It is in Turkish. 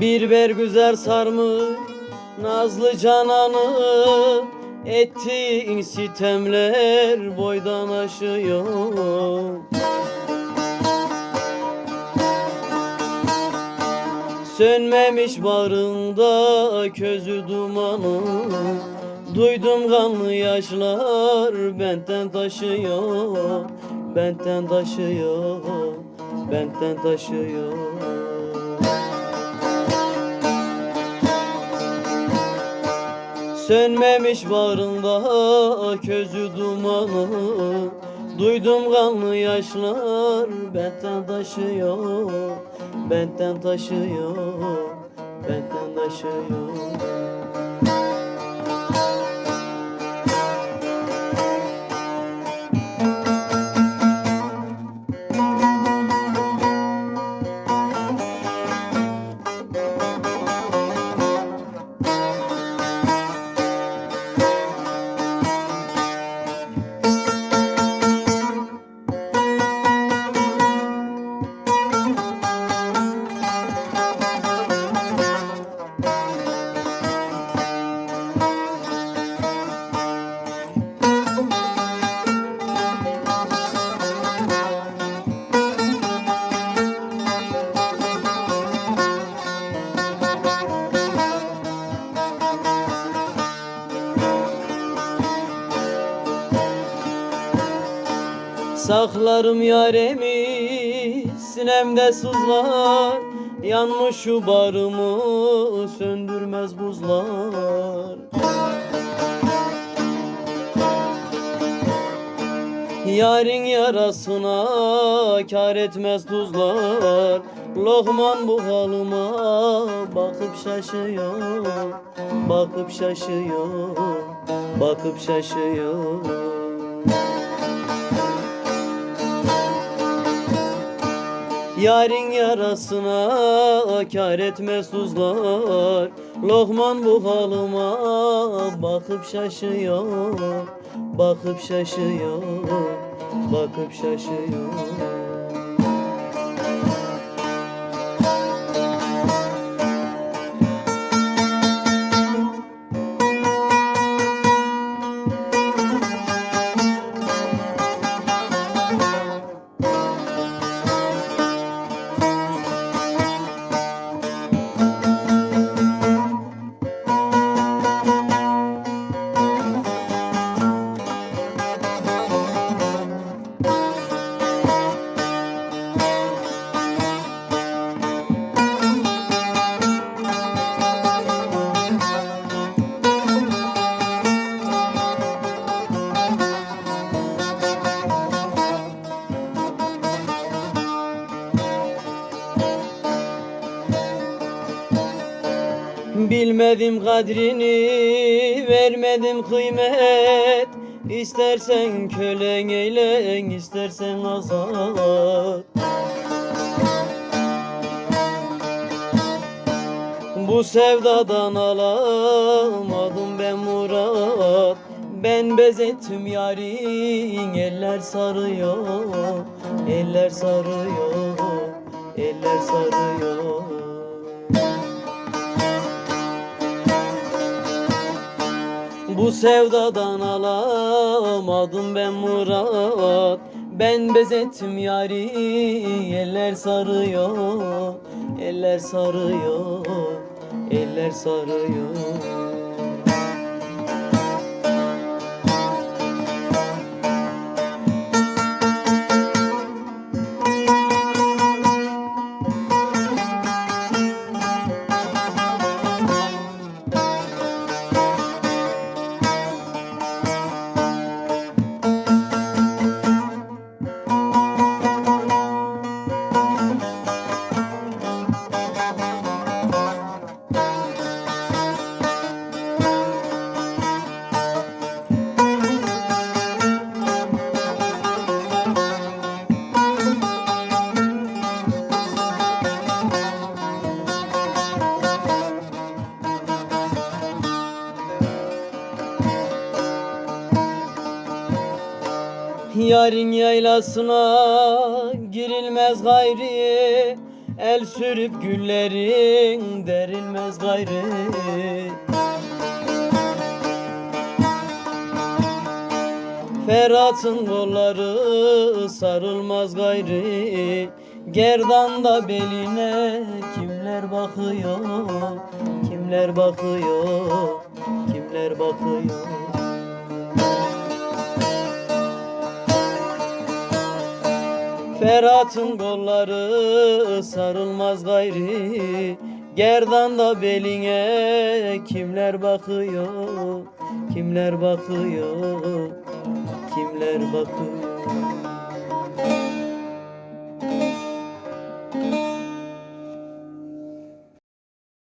Bir bergüzar sarmış nazlı cananı Ettiğin sitemler boydan aşıyor. Sönmemiş bağrında közü dumanı Duydum kanlı yaşlar benden taşıyor Benden taşıyor Benden taşıyor Sönmemiş bağrında közü dumanı. Duydum kanlı yaşlar benden taşıyor Benden taşıyor Benden taşıyor Saklarım yaremi sinemde sızlar. Yanmış şu barımı söndürmez buzlar. Yarın yarasına kar etmez tuzlar. Lokman bu halıma bakıp şaşıyor Bakıp şaşıyor Bakıp şaşıyor Yarın yarasına kar etmez tuzlar Lokman bu halıma bakıp şaşıyor Bakıp şaşıyor Bakıp şaşıyor Bilmedim kadrini, vermedim kıymet. İstersen kölen eyle, istersen azat. Bu sevdadan alamadım ben murat. Ben bezettim yarin eller sarıyor Eller sarıyor Eller sarıyor Bu sevdadan alamadım ben murat. Ben bezettim yari eller sarıyor Eller sarıyor Eller sarıyor Yarın yaylasına girilmez gayri El sürüp güllerin derilmez gayrı. Ferhat'ın kolları sarılmaz gayrı Gerdanda beline kimler bakıyor Kimler bakıyor Kimler bakıyor Ferhat'ın kolları sarılmaz gayrı Gerdanda beline kimler bakıyor? Kimler bakıyor? Kimler bakıyor